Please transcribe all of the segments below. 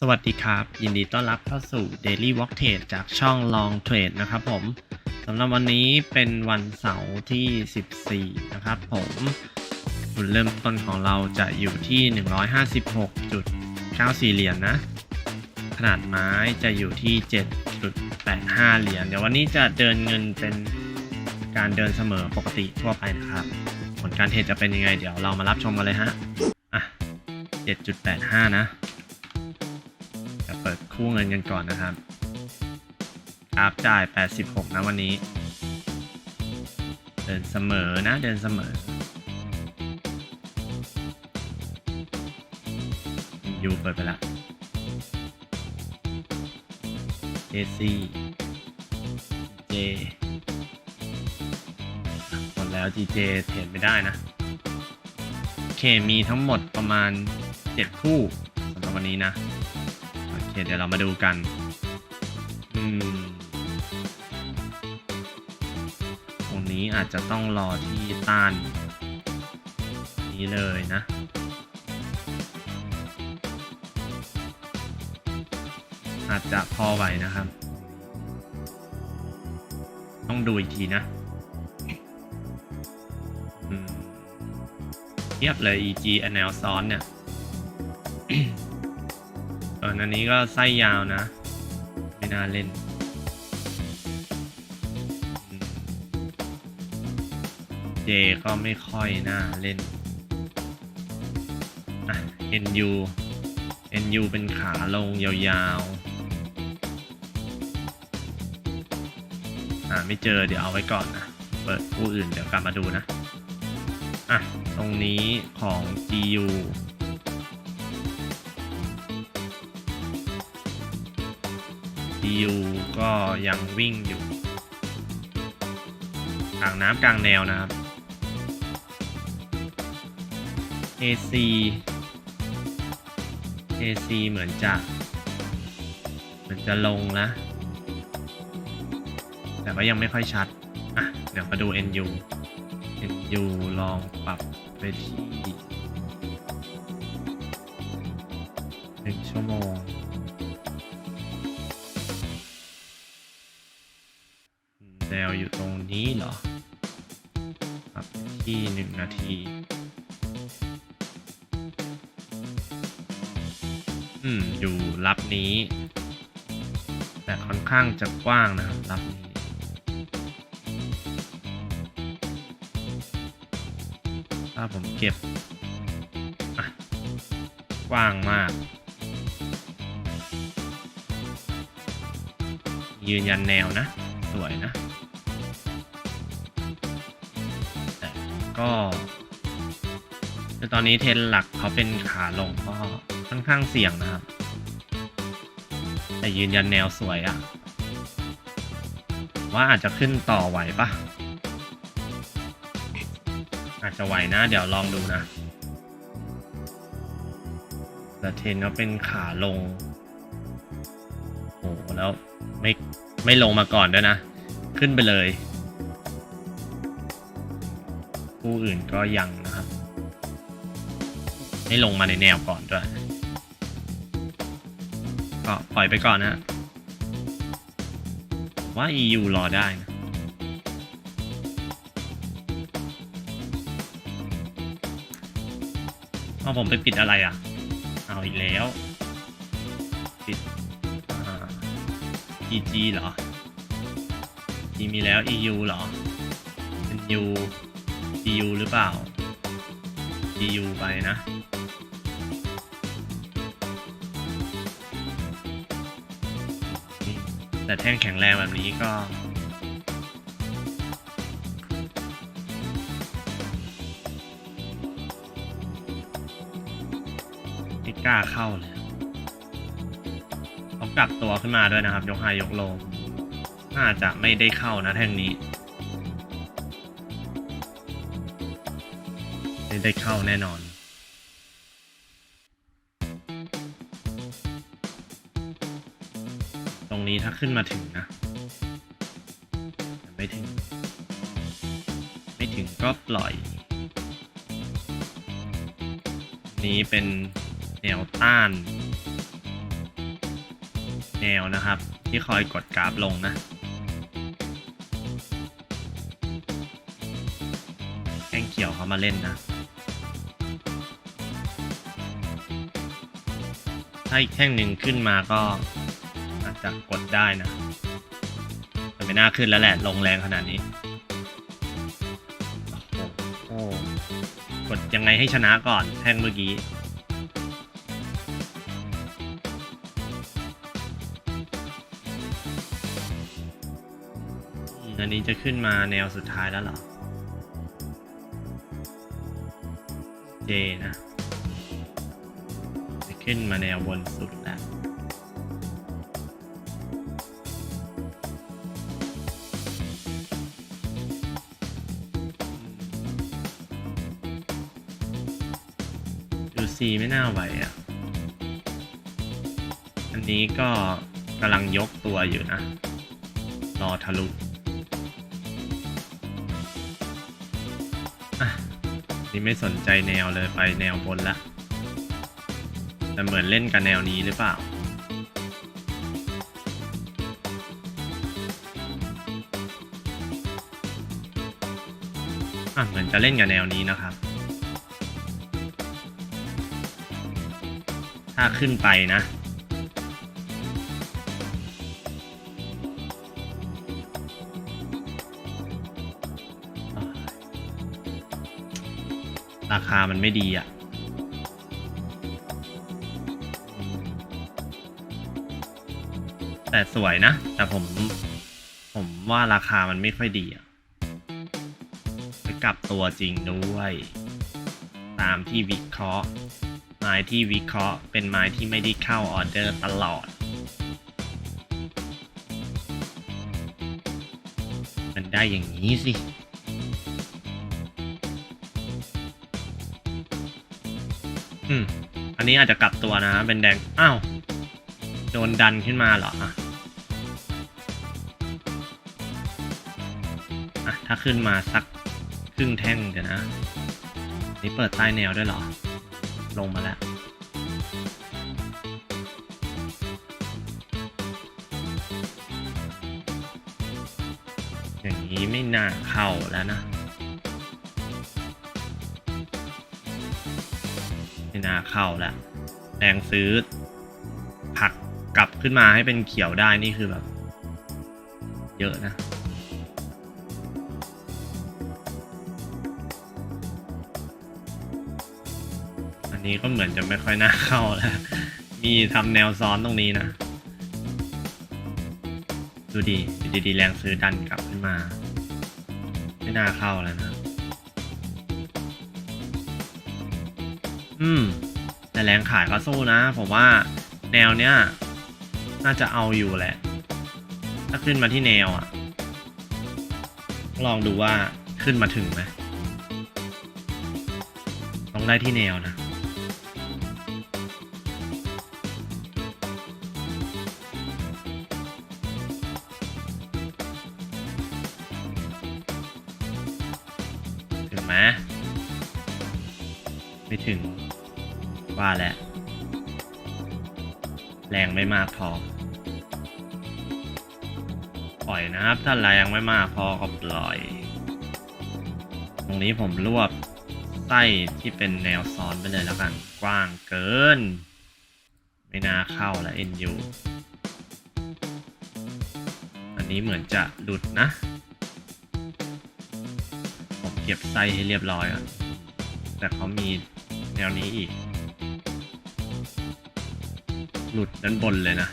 สวัสดีครับ ยินดีต้อนรับเข้าสู่ Daily Walk Trade จากช่อง Long Trade นะครับผมสำหรับวันนี้เป็นวันเสาร์ที่ 14 นะครับผมทุนเริ่มต้นของเราจะอยู่ที่ 156.94 เหรียญนนะ ขนาดไม้จะอยู่ที่ 7.85 เหรียญเดี๋ยววันนี้จะเดินเงินเป็นการเดินเสมอปกติทั่วไปนะครับ ผลการเทรดจะเป็นยังไง เดี๋ยวเรามารับชมกันเลยฮะอะ7.85 นะจะ ปิดคู่เงินกันก่อนนะครับกราฟจ่าย 86 นะวันนี้ เดินเสมอนะ เดินเสมอ ยูเปิดไปละ AC J หมดแล้ว GJ เทรดไม่ได้นะ โอเค มีทั้งหมดประมาณ 7 คู่สำหรับวันนี้นะ เคเดี๋ยวเรามาดูกัน อืม ตรงนี้อาจจะต้องรอที่ต้าน นี้เลยนะ อาจจะพอไหวนะครับ ต้องดูอีกทีนะเทียบเลย EG แนวซ้อนเนี่ย เอออันนี้ก็ไส้ยาวนะ ไม่น่าเล่น เจก็ไม่ค่อยน่าเล่นอะ NU NU เป็นขาลงยาวๆ อ่าไม่เจอเดี๋ยวเอาไว้ก่อนนะ เปิดคู่อื่นเดี๋ยวกลับมาดูนะ อะ ตรงนี้ของ GU GU ก็ยังวิ่งอยู่กลางน้ำกลางแนวนะครับ AC AC เหมือนจะเหมือนจะลงนะ แต่ว่ายังไม่ค่อยชัด อะ เดี๋ยวมาดู NU NU ลองปรับไปที่หนึ่งชั่วโมง แนวอยู่ตรงนี้เหรอปรับที่หนึ่งนาทีอืมอยู่รับนี้ แต่ค่อนข้างจะกว้างนะครับรับนี้ถ้าผมเก็บอะกว้างมาก ยืนยันแนวนะ สวยนะ ก็คือตอนนี้เทรนหลักเขาเป็นขาลงก็ค่อนข้างเสี่ยงนะครับ แต่ยืนยันแนวสวยอะว่าอาจจะขึ้นต่อไหวปะอาจจะไหวนะ เดี๋ยวลองดูนะแต่เทรนก็เป็นขาลงโอ้โหแล้วไม่ไม่ลงมาก่อนด้วยนะ ขึ้นไปเลย อื่นก็ยังนะครับไม่ลงมาในแนวก่อนด้วย ก็ปล่อยไปก่อนนะฮะว่า EU รอได้นะเอาผมไปปิดอะไรอะ เอาอีกแล้ว ปิดอ่า EG เหรอ G มีแล้ว EU เหรอเป็น U EU หรือเปล่า EU ไปนะ แต่แท่งแข็งแรงแบบนี้ก็ไม่กล้าเข้าเลยเขากลับตัวขึ้นมาด้วยนะครับ ยกไฮยกโลน่าจะไม่ได้เข้านะแท่งนี้ ได้เข้าแน่นอนตรงนี้ถ้าขึ้นมาถึงนะ ไม่ถึง ไม่ถึงก็ปล่อย นี้เป็นแนวต้าน แนวนะครับ ที่คอยกดกราฟลงนะแข้งเขียวเขามาเล่นนะาอีกแท่งหนึ่งขึ้นมาก็อาจจะกดได้นะแต่ไม่น่าขึ้นแล้วแหละ ลงแรงขนาดนี้โอ้โหกดยังไงให้ชนะก่อนแท่งเมื่อกี้อันนี้จะขึ้นมาแนวสุดท้ายแล้วเหรอเจนะ ขึ้นมาแนวบนสุดแล้วดูซีไม่น่าไหวอะ อันนี้ก็กำลังยกตัวอยู่นะ รอทะลุอะนี่ไม่สนใจแนวเลยไปแนวบนละ แต่เหมือนเล่นกับแนวนี้หรือเปล่า อะเหมือนจะเล่นกับแนวนี้นะครับ ถ้าขึ้นไปนะราคามันไม่ดีอะ แต่สวยนะ แต่ผม ผมว่าราคามันไม่ค่อยดีอะไปกลับตัวจริงด้วย ตามที่วิเคราะห์ ไม้ที่วิเคราะห์ เป็นไม้ที่ไม่ได้เข้าออเดอร์ตลอด มันได้อย่างนี้สิอืม อันนี้อาจจะกลับตัวนะ เป็นแดง อ้าว โดนดันขึ้นมาเหรอ อะถ้าขึ้นมาสักครึ่งแท่งเดี๋ยวนะ นี่เปิดใต้แนวด้วยเหรอ ลงมาแล้ว อย่างนี้ไม่น่าเข้าแล้วนะไม่น่าเข้าแล้วแรงซื้อ ผักกลับขึ้นมาให้เป็นเขียวได้นี่คือแบบ เยอะนะ นนี้ก็เหมือนจะไม่ค่อยน่าเข้าแล้ว มีทำแนวซ้อนตรงนี้นะ ดูดีดีดีๆแรงซื้อดันกลับขึ้นมา ไม่น่าเข้าแล้วนะ อืม แต่แรงขายก็สู้นะ ผมว่าแนวเนี้ย น่าจะเอาอยู่แหละ ถ้าขึ้นมาที่แนวอะ่ะลองดูว่าขึ้นมาถึงไหมต้องได้ที่แนวนะ ว่าแหละแรงไม่มากพอ ปล่อยนะครับ ถ้าแรงไม่มากพอก็ปล่อย ตรงนี้ผมรวบไส้ที่เป็นแนวซ้อนไปเลยแล้วกัน กว้างเกิน ไม่น่าเข้าแล้ว NU อันนี้เหมือนจะหลุดนะ ผมเก็บไส้ให้เรียบร้อยอะแต่เขามีแนวนี้อีก หลุดด้านบนเลยนะ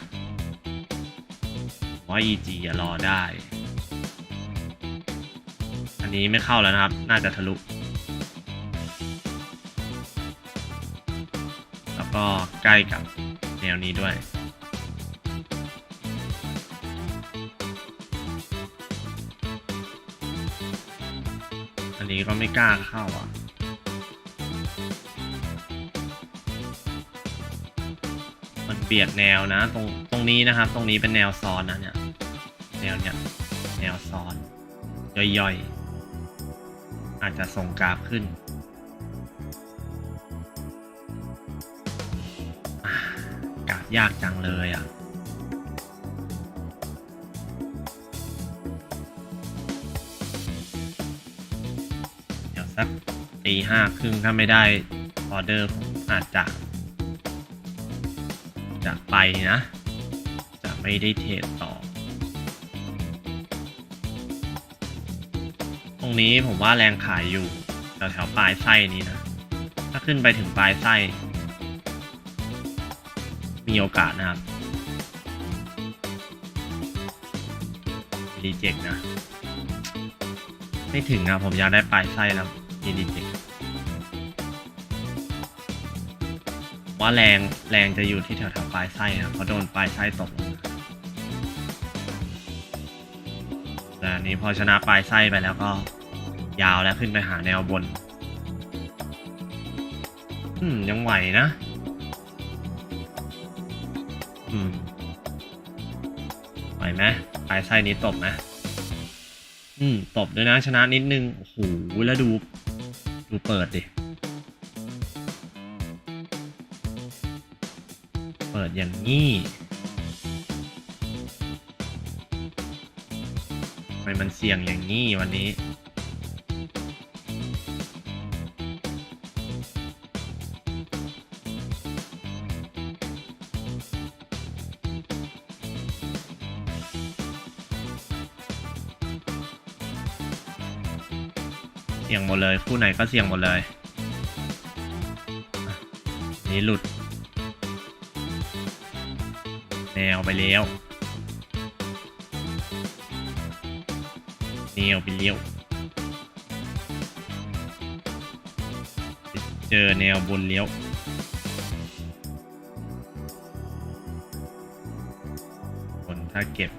ว่า EG อะรอได้ อันนี้ไม่เข้าแล้วนะครับ น่าจะทะลุ แล้วก็ใกล้กับแนวนี้ด้วยอันนี้ก็ไม่กล้าเข้าอะ ปลี่ยนแนวนะ ตรงตรงนี้นะครับ ตรงนี้เป็นแนวซ้อนนะเนี่ยแนวเนี่ยแนวซ้อน ย่อยๆ อาจจะส่งกราฟขึ้น กราฟยากจังเลยอะเดี๋ยวสักตีห้าครึ่งถ้าไม่ได้ออเดอร์อาจจะ จะไปนะ จะไม่ได้เทรดต่อ ตรงนี้ผมว่าแรงขายอยู่แถวๆปลายไส้นี้นะ ถ้าขึ้นไปถึงปลายไส้ มีโอกาสนะครับรีเจ็คนะ ไม่ถึงนะผมอยากได้ปลายไส้แล้วมีรีเจ็ค ว่าแรงแรงจะอยู่ที่แถวๆปลายไส้นะเพราะโดนปลายไส้ตกแต่อันนี้พอชนะปลายไส้ไปแล้วก็ยาวแล้วขึ้นไปหาแนวบน อืม ยังไหวนะ อืม ไหวไหมปลายไส้นี้ตบไหมอืม ตบด้วยนะชนะนิดนึง โอ้โห แล้วดู ดูเปิดดิ เปิดอย่างนี้ทำไมมันเสี่ยงอย่างนี้วันนี้ เสี่ยงหมดเลย คู่ไหนก็เสี่ยงหมดเลย นี่หลุด วไปแล้วแนวไปเลี้ยว เจอแนวบนเลี้ยวบนถ้าเก็บ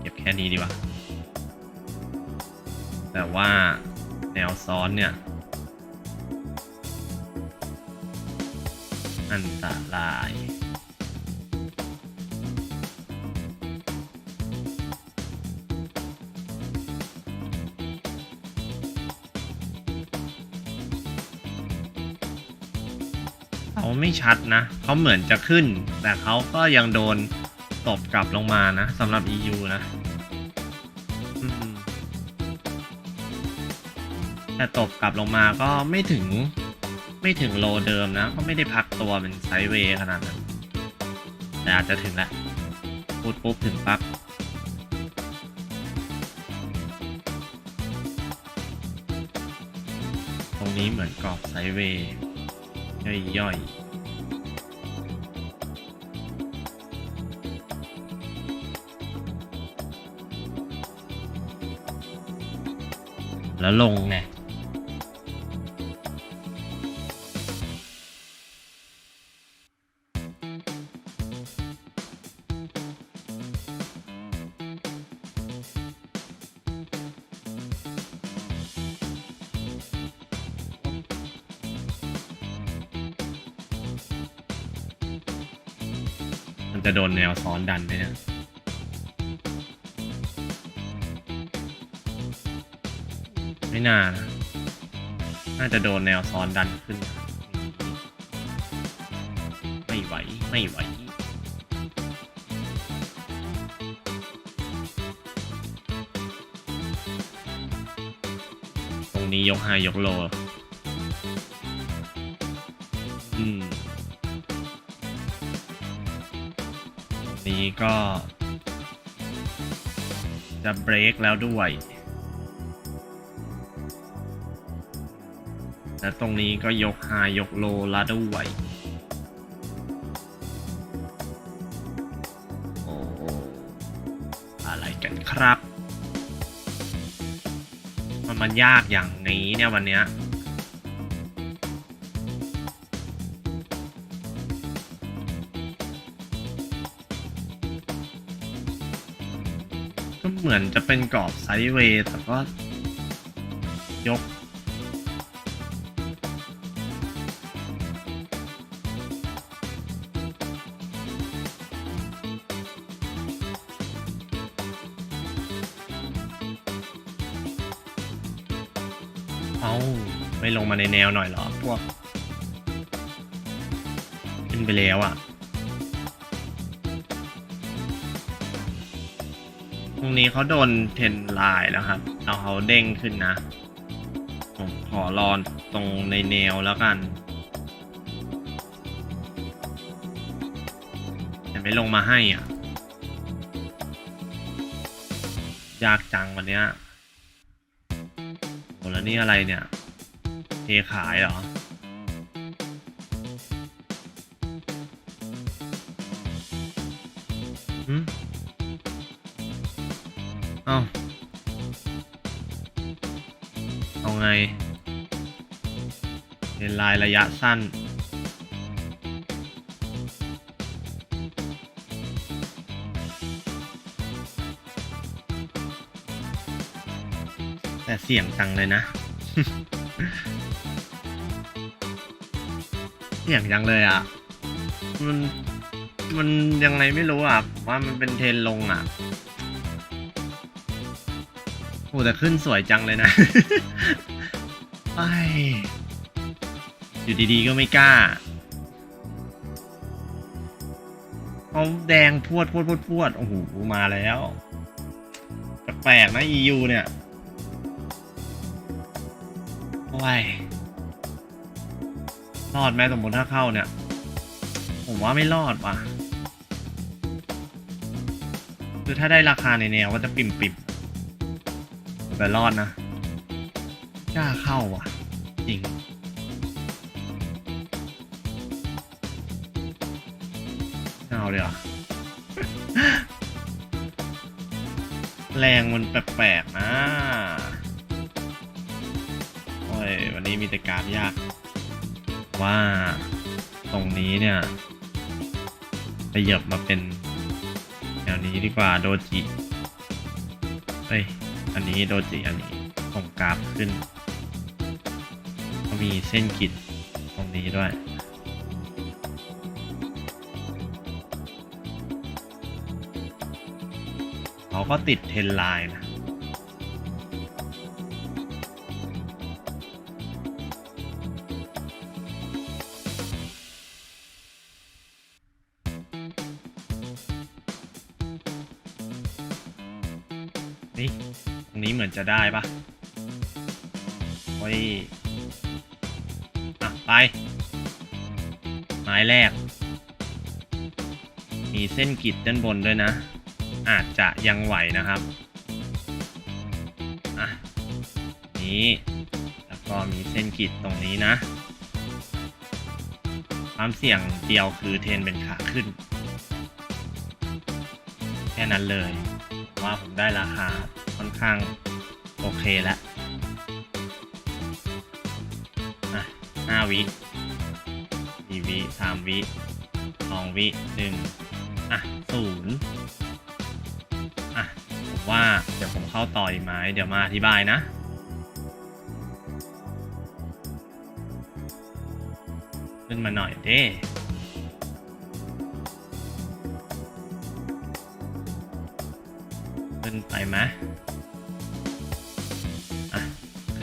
เก็บแค่นี้ดีกว่าแต่ว่าแนวซ้อนเนี่ย อันตราย ชัดนะเขาเหมือนจะขึ้น แต่เขาก็ยังโดนตบกลับลงมานะสำหรับ EU นะแต่ตบกลับลงมาก็ไม่ถึงไม่ถึงโลเดิมนะ ก็ไม่ได้พักตัวเป็นไซด์เวย์ขนาดนั้น แต่อาจจะถึงแหล้วพูดปุ๊บถึงปั๊บตรงนี้เหมือนกรอบไซด์เวย์ย่อยๆ แล้วลงไงมันจะโดนแนวซ้อนดันไหมเนี่ย ไม่น่า น่าจะโดนแนวซ้อนดันขึ้น ไม่ไหว ไม่ไหวตรงนี้ยกไฮยกโล อืมนี้ก็ จะเบรกแล้วด้วย และตรงนี้ก็ยกไฮยกโลล้วด้วยโอ้อะไรกันครับ มันมันยากอย่างนี้เนี่ยวันเนี้ยก็เหมือนจะเป็นกรอบไซด์เวย์แต่ก็ เอาไม่ลงมาในแนวหน่อยเหรอพวกขึ้นไปแล้วอะตรงนี้เขาโดนเทรนไลน์แล้วครับเอาเขาเด้งขึ้นนะ ผมขอรอนตรงในแนวแล้วกันแต่ไม่ลงมาให้อะ ยากจังวันเนี้ยโหแล้ว นี่อะไรเนี่ยเทขายเหรอหืมเอ้าเอาไง เป็นลายระยะสั้น สี่ยงจังเลยนะเสี่ยงจังเลยอะ มัน มันยังไงไม่รู้อะ ว่ามันเป็นเทนลงอะโหแต่ขึ้นสวยจังเลยนะไออยู่ดีๆก็ไม่กล้าเขาแดงพวดพวดพวดพวดโอ้โห มาแล้ว แปลกๆนะ EU เนี่ย โอ้ยรอดไหมสมมติถ้าเข้าเนี่ย ผมว่าไม่รอดว่ะ คือถ้าได้ราคาในแนวก็จะปิ่มปิ่มแต่รอดนะกล้าเข้าว่ะ จริง เอาเลยเหรอแรงมันแปลกๆนะ วันนี้มีแต่การยาก ว่าตรงนี้เนี่ยขยับมาเป็นแนวนี้ดีกว่าโดจิเอ้ยอันนี้โดจิอันนี้ส่งกราฟขึ้น ก็มีเส้นกิดตรงนี้ด้วยเขาก็ติดเทนไลน์นะ จะได้ปะโอ้ยอะ ไป ไม้แรก มีเส้นกิดด้านบนด้วยนะ อาจจะยังไหวนะครับ อะ นี้ แล้วก็มีเส้นกิดตรงนี้นะ ความเสี่ยงเดียวคือเทนเป็นขาขึ้น แค่นั้นเลย ว่าผมได้ราคาค่อนข้าง โอเคแล้วอะห้าวิสี่วิสามวิสองวิหนึ่งอะศูนย์อะผมว่าเดี๋ยวผมเข้าต่ออีกไหมเดี๋ยวมาอธิบายนะขึ้นมาหน่อยเด้ขึ้นไปไหม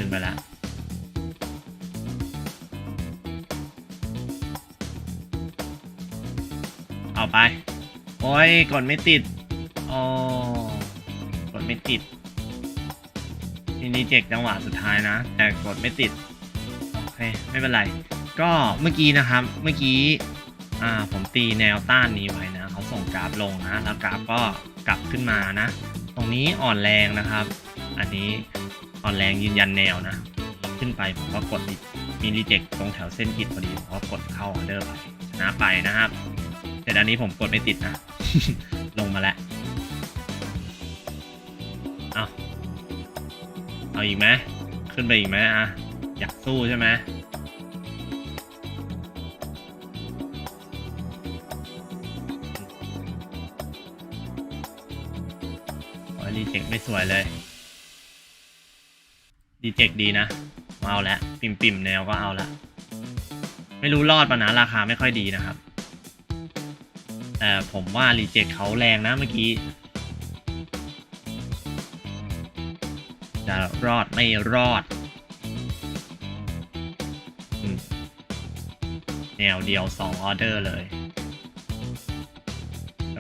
นไปแล้วเอาไป โอ้ยกดไม่ติดอ๋อกดไม่ติดทีนี้เจ็กจังหวะสุดท้ายนะ แต่กดไม่ติด โอเค ไม่เป็นไร ก็เมื่อกี้นะครับ เมื่อกี้ อ่า ผมตีแนวต้านนี้ไว้นะ เขาส่งกราฟลงนะ แล้วกราฟก็กลับขึ้นมานะ ตรงนี้อ่อนแรงนะครับ อันนี้ อ่อนแรงยืนยันแนวนะขึ้นไปผมก็กดมีรีเจ็คตรงแถวเส้นกิดพอดีผมก็กดเข้าออเดอร์ไปชนะไปนะครับแต่ด้านนี้ผมกดไม่ติดนะ ลงมาแล้วเอาเอาอีกไหมขึ้นไปอีกไหมอะอยากสู้ใช่ไหมรีเจ็คไม่สวยเลย รีเจ็คดีนะมาเอาล้วปิ่มปิ่มๆแนวก็เอาละไม่รู้รอดปะนะราคาไม่ค่อยดีนะครับแต่ผมว่ารีเจ็คเขาแรงนะเมื่อกี้จะรอดไม่รอดอแนวเดียวสองออเดอร์เลย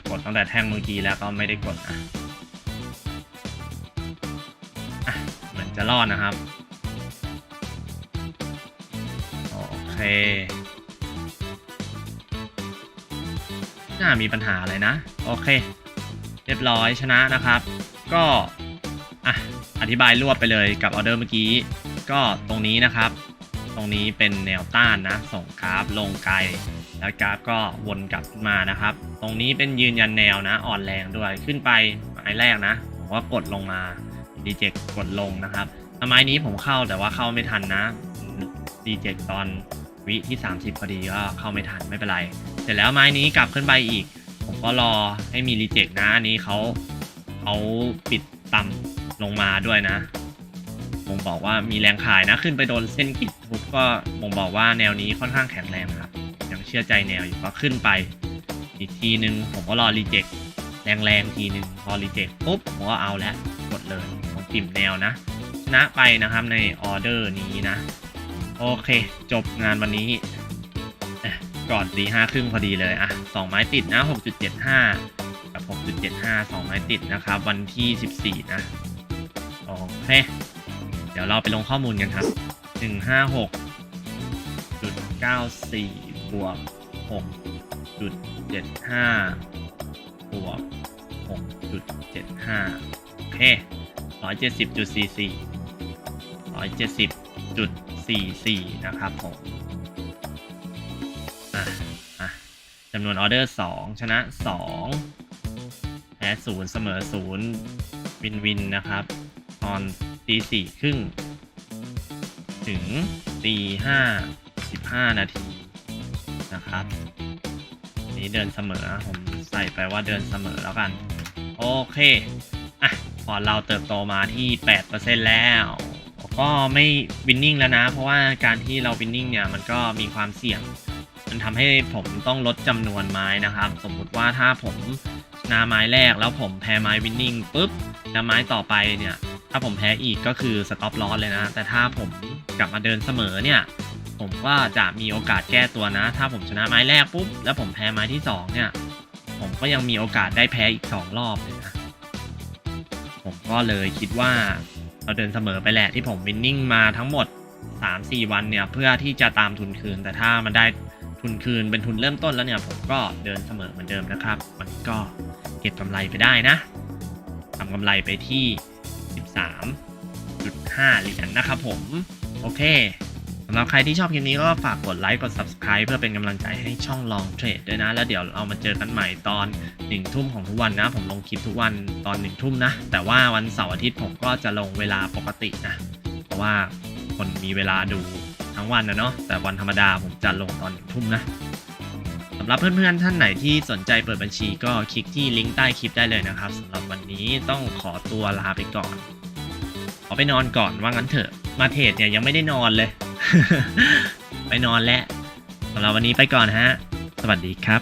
กดตั้งแต่แท่งเมื่อกี้แล้วก็ไม่ได้กดนะ จะรอดนะครับ โอเคน่ามีปัญหาอะไรนะ โอเค เรียบร้อยชนะนะครับ ก็อะอธิบายรวบไปเลยกับออเดอร์เมื่อกี้ ก็ตรงนี้นะครับ ตรงนี้เป็นแนวต้านนะ ส่งกราฟลงไกล แล้วกราฟก็วนกลับมานะครับ ตรงนี้เป็นยืนยันแนวนะ อ่อนแรงด้วยขึ้นไปไม้แรกนะผมก็กดลงมา ดีเจกดลงนะครับไม้นี้ผมเข้าแต่ว่าเข้าไม่ทันนะดีเจกตอนวิที่ 30พอดีก็เข้าไม่ทันไม่เป็นไร เสร็จแล้วไม้นี้กลับขึ้นไปอีก ผมก็รอให้มีรีเจคนะอันนี้เขาเขาปิดต่ำลงมาด้วยนะผมบอกว่ามีแรงขายนะขึ้นไปโดนเส้นกิดทุบก็ผมบอกว่าแนวนี้ค่อนข้างแข็งแรงครับยังเชื่อใจแนวอยู่ก็ขึ้นไป อีกทีนึงผมก็รอรีเจ็คแรงๆทีนึงพอรีเจ็คปุ๊บผมก็เอาแล้วกดเลย ติ่มแนวนะชนะไปนะครับในออเดอร์นี้นะ โอเค จบงานวันนี้ ก่อนตีห้าครึ่งพอดีเลยอะสองไม้ติดนะหกจุดเจ็ดห้ากับหกจุดเจ็ดห้าสองไม้ติดนะครับ วันที่สิบสี่นะ โอเค เดี๋ยวเราไปลงข้อมูลกันครับหนึ่งห้าหกจุดเก้าสี่บวกหกจุดเจ็ดห้าบวกหกจุดเจ็ดห้าโอเค ร้อยเจ็ดสิบจุดสี่สี่ร้อยเจ็ดสิบจุดสี่สี่นะครับผมอะอะจำนวนออเดอร์สองชนะสองแพ้ศูนย์เสมอศูนย์วินวินนะครับ ตอนตีสี่ครึ่ง ถึงตีห้าสิบห้านาทีนะครับนี้เดินเสมอผมใส่ไปว่าเดินเสมอแล้วกัน โอเค พอเราเติบโตมาที่ 8%แล้ว ก็ไม่วินนิ่งแล้วนะ เพราะว่าการที่เราวินนิ่งเนี่ยมันก็มีความเสี่ยง มันทำให้ผมต้องลดจำนวนไม้นะครับ สมมุติว่าถ้าผมชนะไม้แรกแล้วผมแพ้ไม้วินนิ่งปุ๊บแล้วไม้ต่อไปเนี่ย ถ้าผมแพ้อีกก็คือสต็อปลอสเลยนะ แต่ถ้าผมกลับมาเดินเสมอเนี่ย ผมก็จะมีโอกาสแก้ตัวนะ ถ้าผมชนะไม้แรกปุ๊บแล้วผมแพ้ไม้ที่สองเนี่ย ผมก็ยังมีโอกาสได้แพ้อีกสองรอบเลย ผมก็เลยคิดว่าเราเดินเสมอไปแหละที่ผมวินนิ่งมาทั้งหมด 3-4 วันเนี่ยเพื่อที่จะตามทุนคืน แต่ถ้ามันได้ทุนคืนเป็นทุนเริ่มต้นแล้วเนี่ยผมก็เดินเสมอเหมือนเดิมนะครับ มันก็เก็บกำไรไปได้นะทำกำไรไปที่ 13.5เหรียญนะครับผม โอเค สำหรับใครที่ชอบคลิปนี้ก็ฝากกดไลค์กด Subscribe เพื่อเป็นกำลังใจให้ช่องลองเทรดด้วยนะ แล้วเดี๋ยวเรามาเจอกันใหม่ตอนหนึ่งทุ่มของทุกวันนะ ผมลงคลิปทุกวันตอนหนึ่งทุ่มนะ แต่ว่าวันเสาร์อาทิตย์ผมก็จะลงเวลาปกตินะ เพราะว่าคนมีเวลาดูทั้งวันนะเนาะ แต่วันธรรมดาผมจะลงตอนหนึ่งทุ่มนะสำหรับเพื่อนๆท่านไหนที่สนใจเปิดบัญชีก็คลิกที่ลิงก์ใต้คลิปได้เลยนะครับสำหรับวันนี้ต้องขอตัวลาไปก่อน ขอไปนอนก่อนว่างั้นเถอะ มาเทรดเนี่ยยังไม่ได้นอนเลย ไปนอนแล้วสำหรับวันนี้ไปก่อนฮะ สวัสดีครับ